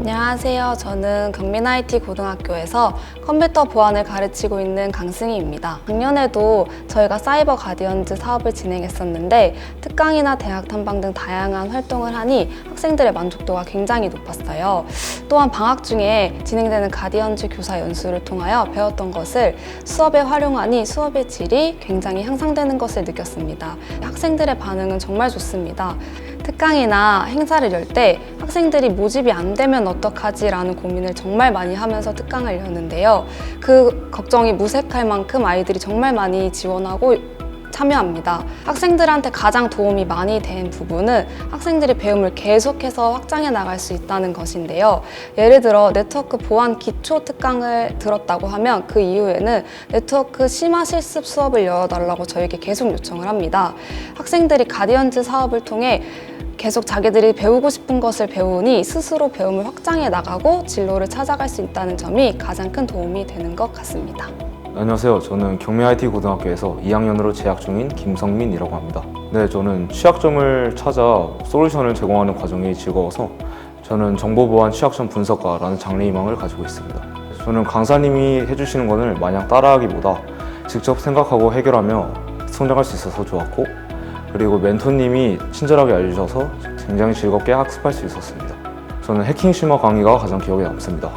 안녕하세요. 저는 경민 IT 고등학교에서 컴퓨터 보안을 가르치고 있는 강승희입니다. 작년에도 저희가 사이버 가디언즈 사업을 진행했었는데 특강이나 대학 탐방 등 다양한 활동을 하니 학생들의 만족도가 굉장히 높았어요. 또한 방학 중에 진행되는 가디언즈 교사 연수를 통하여 배웠던 것을 수업에 활용하니 수업의 질이 굉장히 향상되는 것을 느꼈습니다. 학생들의 반응은 정말 좋습니다. 특강이나 행사를 열 때 학생들이 모집이 안 되면 어떡하지라는 고민을 정말 많이 하면서 특강을 여는데요. 그 걱정이 무색할 만큼 아이들이 정말 많이 지원하고 참여합니다. 학생들한테 가장 도움이 많이 된 부분은 학생들이 배움을 계속해서 확장해 나갈 수 있다는 것인데요. 예를 들어 네트워크 보안 기초 특강을 들었다고 하면 그 이후에는 네트워크 심화 실습 수업을 열어달라고 저에게 계속 요청을 합니다. 학생들이 가디언즈 사업을 통해 계속 자기들이 배우고 싶은 것을 배우니 스스로 배움을 확장해 나가고 진로를 찾아갈 수 있다는 점이 가장 큰 도움이 되는 것 같습니다. 안녕하세요. 저는 경미 IT 고등학교에서 2학년으로 재학 중인 김성민이라고 합니다. 네, 저는 취약점을 찾아 솔루션을 제공하는 과정이 즐거워서 저는 정보보안 취약점 분석가라는 장래 희망을 가지고 있습니다. 저는 강사님이 해주시는 것을 마냥 따라하기보다 직접 생각하고 해결하며 성장할 수 있어서 좋았고 그리고 멘토님이 친절하게 알려주셔서 굉장히 즐겁게 학습할 수 있었습니다. 저는 해킹 심화 강의가 가장 기억에 남습니다.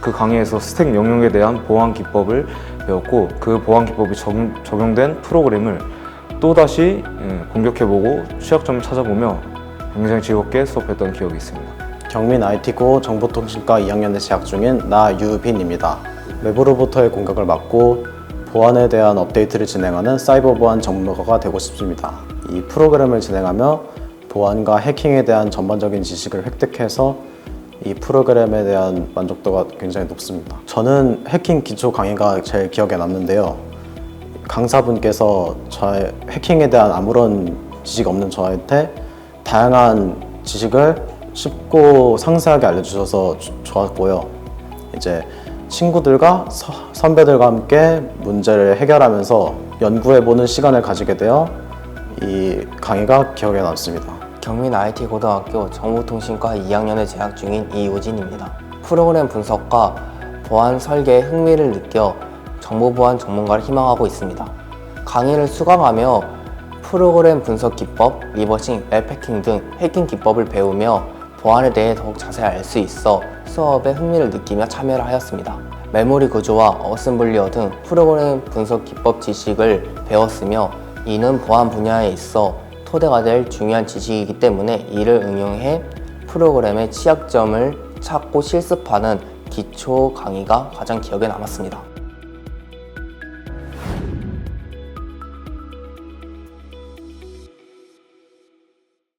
그 강의에서 스택 영역에 대한 보안 기법을 배웠고 그 보안 기법이 적용, 적용된 프로그램을 또다시 예, 공격해보고 취약점을 찾아보며 굉장히 즐겁게 수업했던 기억이 있습니다. 경민 IT고 정보통신과 2학년에 재학 중인 나유빈입니다. 외부로부터의 공격을 막고 보안에 대한 업데이트를 진행하는 사이버 보안 전문가가 되고 싶습니다. 이 프로그램을 진행하며 보안과 해킹에 대한 전반적인 지식을 획득해서 이 프로그램에 대한 만족도가 굉장히 높습니다. 저는 해킹 기초 강의가 제일 기억에 남는데요. 강사분께서 저의 해킹에 대한 아무런 지식 없는 저한테 다양한 지식을 쉽고 상세하게 알려주셔서 조- 좋았고요. 이제 친구들과 서- 선배들과 함께 문제를 해결하면서 연구해보는 시간을 가지게 되어 이 강의가 기억에 남습니다. 경민 IT 고등학교 정보통신과 2학년에 재학 중인 이우진입니다. 프로그램 분석과 보안 설계에 흥미를 느껴 정보보안 전문가를 희망하고 있습니다. 강의를 수강하며 프로그램 분석 기법, 리버싱, 웹해킹 등 해킹 기법을 배우며 보안에 대해 더욱 자세히 알 수 있어 수업에 흥미를 느끼며 참여를 하였습니다. 메모리 구조와 어셈블리어 등 프로그램 분석 기법 지식을 배웠으며 이는 보안 분야에 있어 토대가 될 중요한 지식이기 때문에 이를 응용해 프로그램의 취약점을 찾고 실습하는 기초 강의가 가장 기억에 남았습니다.